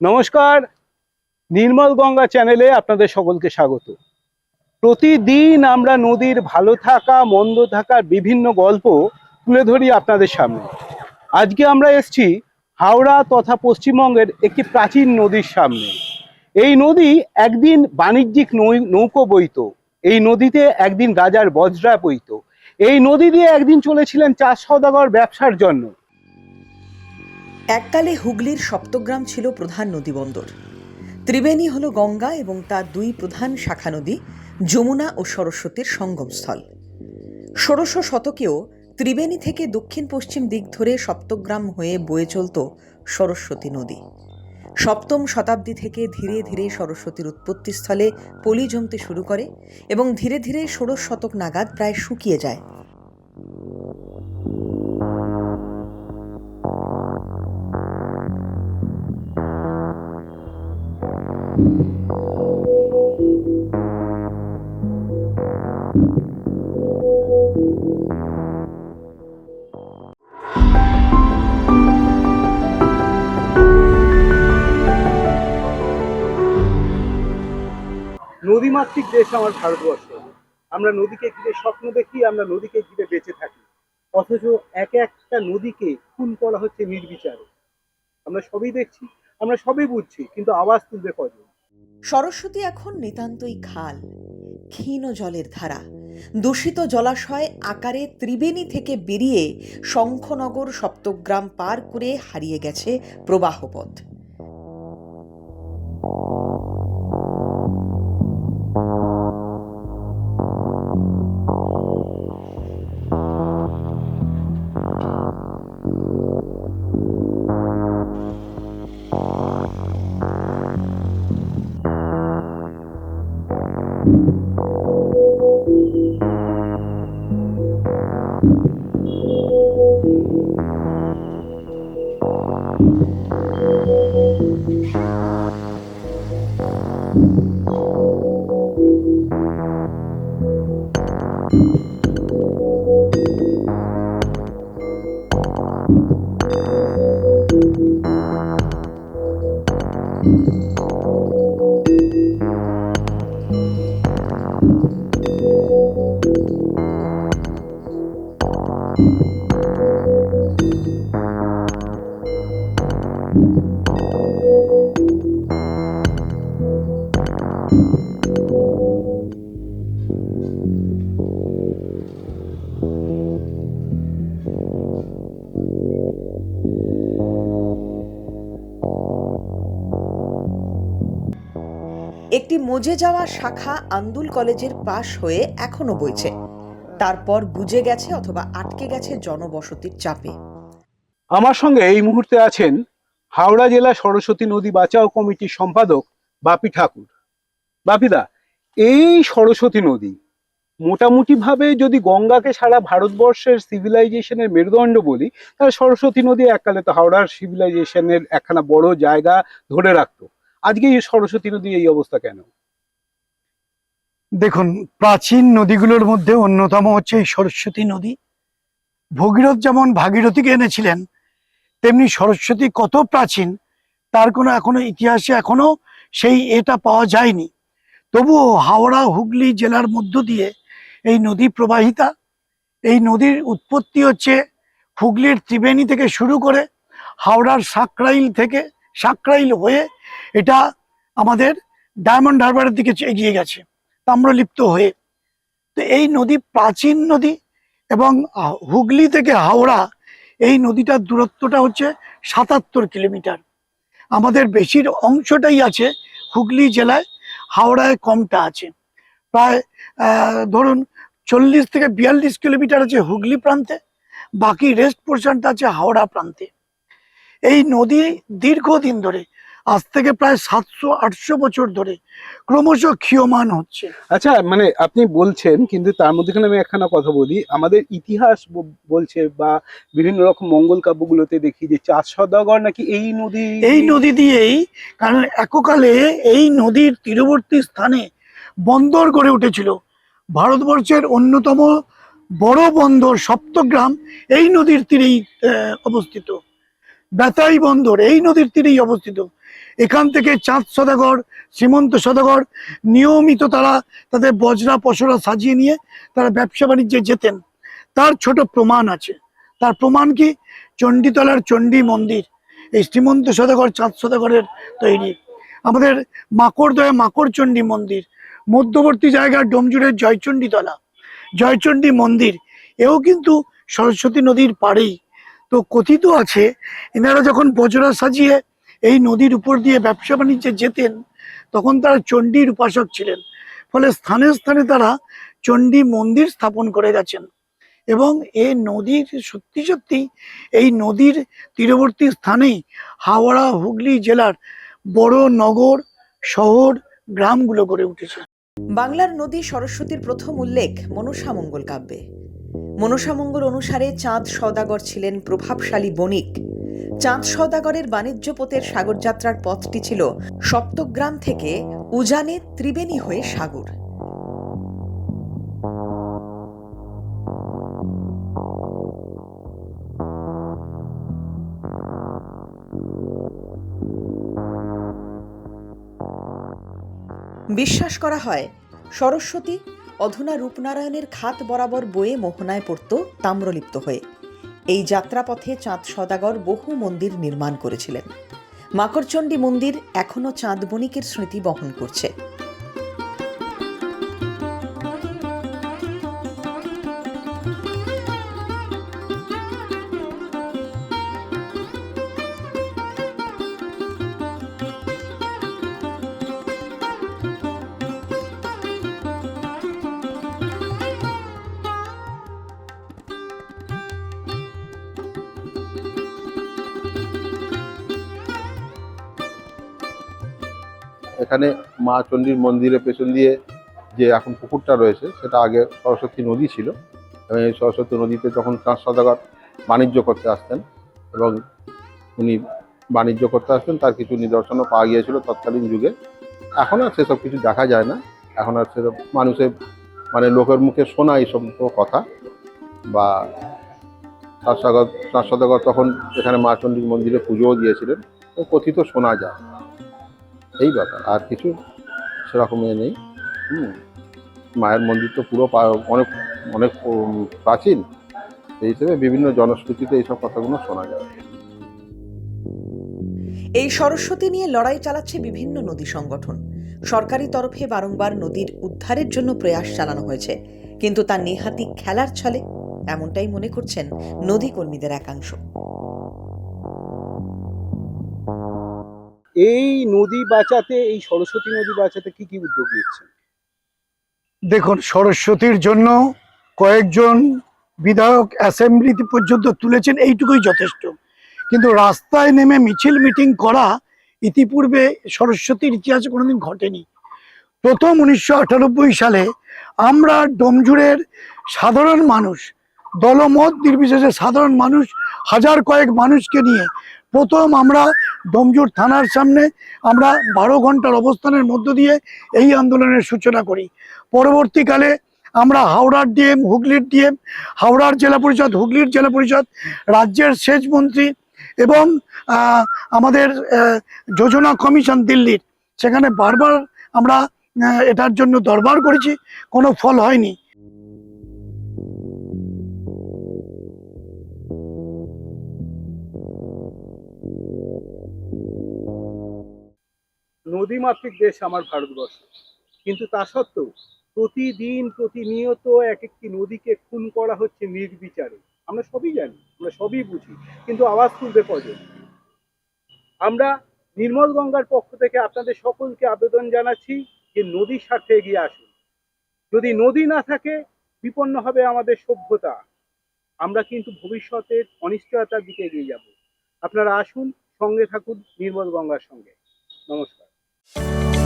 নমস্কার, নির্মল গঙ্গা চ্যানেলে আপনাদের সকলকে স্বাগত। প্রতিদিন আমরা নদীর ভালো থাকা, মন্দ থাকার বিভিন্ন গল্প তুলে ধরি আপনাদের সামনে। আজকে আমরা এসছি হাওড়া তথা পশ্চিমবঙ্গের একটি প্রাচীন নদীর সামনে। এই নদী একদিন বাণিজ্যিক নৌকো বইতো। এই নদীতে একদিন রাজার বজ্রা বইতো এই নদী দিয়ে একদিন চলেছিলেন চাষ সওদাগর ব্যবসার জন্য। এককালে হুগলির সপ্তগ্রাম ছিল প্রধান নদীবন্দর। ত্রিবেণী হল গঙ্গা এবং তার দুই প্রধান শাখা নদী, যমুনা ও সরস্বতীর সঙ্গমস্থল। ষোড়শ শতকেও ত্রিবেণী থেকে দক্ষিণ পশ্চিম দিক ধরে সপ্তগ্রাম হয়ে বয়ে চলত সরস্বতী নদী। সপ্তম শতাব্দী থেকে ধীরে ধীরে সরস্বতীর উৎপত্তিস্থলে পলি জমতে শুরু করে এবং ধীরে ধীরে ষোড়শ শতক নাগাদ প্রায় শুকিয়ে যায়। নদীমাতৃক দেশ আমার ভারতবর্ষ। আমরা নদীকে ঘিরে স্বপ্ন দেখি, আমরা নদীকে ঘিরে বেঁচে থাকি। অথচ এক একটা নদীকে খুন করা হচ্ছে নির্বিচারে। আমরা সবই দেখছি, আমরা সবই বুঝছি, কিন্তু আওয়াজ তুলবে কজন? সরস্বতী এখন নিতান্তই খাল, ক্ষীণ জলের ধারা। দূষিত জলাশয় আকারে ত্রিবেণী থেকে বেরিয়ে শঙ্খনগর সপ্তগ্রাম পার করে হারিয়ে গেছে প্রবাহপথ। একটি মজে যাওয়া শাখা আন্দুল কলেজের পাশ হয়ে এখনও বইছে। তারপর বুঝে গেছে অথবা আটকে গেছে জনবসতির চাপে। আমার সঙ্গে এই মুহূর্তে আছেন হাওড়া জেলা সরস্বতী নদী বাঁচাও কমিটির সম্পাদক বাপি ঠাকুর। বাপিদা, এই সরস্বতী নদী মোটামুটি ভাবে যদি গঙ্গাকে সারা ভারতবর্ষের সিভিলাইজেশনের মেরুদণ্ড বলি, তাহলে সরস্বতী নদী এককালে তো হাওড়ার সিভিলাইজেশনের একখানা বড় জায়গা ধরে রাখতো। আজকে এই সরস্বতী নদী এই অবস্থা কেন? দেখুন, প্রাচীন নদীগুলোর মধ্যে অন্যতম হচ্ছে এই সরস্বতী নদী। ভগীরথ যেমন ভাগীরথীকে এনেছিলেন, তেমনি সরস্বতী কত প্রাচীন, তার কোনো এখনও ইতিহাসে এখনও সেই এটা পাওয়া যায়নি। তবুও হাওড়া, হুগলি জেলার মধ্য দিয়ে এই নদী প্রবাহিতা। এই নদীর উৎপত্তি হচ্ছে হুগলির ত্রিবেণী থেকে শুরু করে হাওড়ার সাকরাইল থেকে সাকরাইল হয়ে এটা আমাদের ডায়মন্ড হারবারের দিকে এগিয়ে গেছে, তাম্রলিপ্ত হয়ে। তো এই নদী, প্রাচীন নদী এবং হুগলি থেকে হাওড়া, এই নদীটার দূরত্বটা হচ্ছে সাতাত্তর কিলোমিটার। আমাদের বেশির অংশটাই আছে হুগলি জেলায়, হাওড়ায় কমটা আছে। প্রায় ধরুন চল্লিশ থেকে বিয়াল্লিশ কিলোমিটার আছে হুগলি প্রান্তে, বাকি রেস্ট পোর্শনটা আছে হাওড়া প্রান্তে। এই নদী দীর্ঘদিন ধরে আজ থেকে প্রায় সাতশো আটশো বছর ধরে ক্রমশ ক্ষীয়মান হচ্ছে। আচ্ছা মানে আপনি বলছেন কিন্তু তার মধ্যেখানে আমি একখানা কথা বলি। আমাদের ইতিহাস ব- বলছে বা বিভিন্ন রকম মঙ্গল কাব্যগুলোতে দেখি যে চার সদাগর নাকি এই নদী? এই নদী দিয়েই কারণ এককালে এই নদীর তীরবর্তী স্থানে বন্দর গড়ে উঠেছিল। ভারতবর্ষের অন্যতম বড় বন্দর সপ্তগ্রাম এই নদীর তীরেই অবস্থিত। বেতাই বন্দর এই নদীর তীরেই অবস্থিত। এখান থেকে চাঁদ সদাগর সীমন্ত সদাগর, নিয়মিত তারা তাদের বজরা পসরা সাজিয়ে নিয়ে তারা ব্যবসা বাণিজ্যে যেতেন। তার ছোট প্রমাণ আছে। তার প্রমাণ কি? চণ্ডীতলার চণ্ডী মন্দির। এই শ্রীমন্ত সদাগর, চাঁদ সদাগরের তৈরি। আমাদের মাকড়দয়া মাকড়চণ্ডী মন্দির। মধ্যবর্তী জায়গার ডোমজুড়ের জয়চণ্ডীতলা। জয়চণ্ডী মন্দির। এও কিন্তু সরস্বতী নদীর পাড়েই। তো কথিত আছে, এনারা যখন বজরা সাজিয়ে এই নদীর উপর দিয়ে ব্যবসা বাণিজ্যে যেতেন, তখন তারা চণ্ডীর উপাসক ছিলেন। ফলে স্থানে স্থানে তারা চণ্ডী মন্দির স্থাপন করে গেছেন। এবং এই নদীর সত্যি সত্যি এই নদীর তীরবর্তী স্থানেই হাওড়া, হুগলি জেলার বড় নগর, শহর, গ্রামগুলো গড়ে উঠেছে। বাংলার নদী সরস্বতীর প্রথম উল্লেখ মনসামঙ্গল কাব্যে। মনসামঙ্গল অনুসারে চাঁদ সওদাগর ছিলেন প্রভাবশালী বণিক। চাঁদ সদাগরের বাণিজ্য পথের সাগরযাত্রার পথটি ছিল সপ্তগ্রাম থেকে উজানে ত্রিবেণী হয়ে সাগর। বিশ্বাস করা হয়, সরস্বতী অধুনা রূপনারায়ণের খাত বরাবর বয়ে মোহনায় পড়ত তাম্রলিপ্ত হয়ে। এই যাত্রাপথে চাঁদ সদাগর বহু মন্দির নির্মাণ করেছিলেন। মাকড়চণ্ডী মন্দির এখনও চাঁদ বণিকের স্মৃতি বহন করছে। এখানে মা চণ্ডীর মন্দিরের পেছন দিয়ে যে এখন পুকুরটা রয়েছে, সেটা আগে সরস্বতী নদী ছিল। এবং এই সরস্বতী নদীতে যখন চাঁদ সদাগর বাণিজ্য করতে আসতেন এবং উনি বাণিজ্য করতে আসতেন, তার কিছু নিদর্শনও পাওয়া গিয়েছিল তৎকালীন যুগে। এখন আর সেসব কিছু দেখা যায় না। এখন আর সেসব মানুষের মানে লোকের মুখে শোনা এই সমস্ত কথা। বা চাঁদ সাগর চাঁদ সদাগর তখন এখানে মা চণ্ডীর মন্দিরে পুজোও দিয়েছিলেন। কথিত শোনা যায়। এই ব্যাপার, আর কিছু সেরকম এ নেই। হুম, মায়ের মন্দির তো পুরো অনেক অনেক প্রাচীন। সেই হিসেবে বিভিন্ন জনশ্রুতিতে এইসব কথাগুলো শোনা যায়। এই সরস্বতী নিয়ে লড়াই চালাচ্ছে বিভিন্ন নদী সংগঠন। সরকারি তরফে বারংবার নদীর উদ্ধারের জন্য প্রয়াস চালানো হয়েছে, কিন্তু তা নেহাতি খেলার ছলে এমনটাই মনে করছেন নদী কর্মীদের একাংশ। এই নদী বাঁচাতে, এই সরস্বতী নদী বাঁচাতে কি কি উদ্যোগ নিচ্ছেন? দেখুন, সরস্বতীর জন্য কয়েকজন বিধায়ক অ্যাসেম্বলিতে পর্যন্ত তুলেছেন, এইটুকুই যথেষ্ট। কিন্তু রাস্তায় নেমে মিছিল মিটিং করা ইতিপূর্বে সরস্বতীর ইতিহাসে কোনোদিন ঘটেনি। প্রথম উনিশশো আটানব্বই সালে আমরা ডোমজুড়ের সাধারণ মানুষ, দলমত নির্বিশেষে সাধারণ মানুষ, হাজার কয়েক মানুষকে নিয়ে প্রথম আমরা ডোমজুর থানার সামনে আমরা বারো ঘণ্টার অবস্থানের মধ্য দিয়ে এই আন্দোলনের সূচনা করি। পরবর্তীকালে আমরা হাওড়ার ডিএম, হুগলির ডিএম, হাওড়ার জেলা পরিষদ, হুগলির জেলা পরিষদ, রাজ্যের সেচ মন্ত্রী এবং আমাদের যোজনা কমিশন দিল্লির। সেখানে বারবার আমরা এটার জন্য দরবার করেছি, কোনো ফল হয়নি। নদীমাতৃক দেশ আমার ভারতবর্ষ। কিন্তু তা সত্ত্বেও প্রতিদিন প্রতিনিয়ত এক একটি নদীকে খুন করা হচ্ছে নির্বিচারে। আমরা সবই জানি, আমরা সবই বুঝি, কিন্তু আওয়াজ তুলবে কজন? আমরা নির্মল গঙ্গার পক্ষ থেকে আপনাদের সকলকে আবেদন জানাচ্ছি যে নদীর স্বার্থে এগিয়ে আসুন। যদি নদী না থাকে, বিপন্ন হবে আমাদের সভ্যতা। আমরা কিন্তু ভবিষ্যতের অনিশ্চয়তার দিকে এগিয়ে যাব। আপনারা আসুন, সঙ্গে থাকুন নির্মল গঙ্গার সঙ্গে। নমস্কার। Thank you.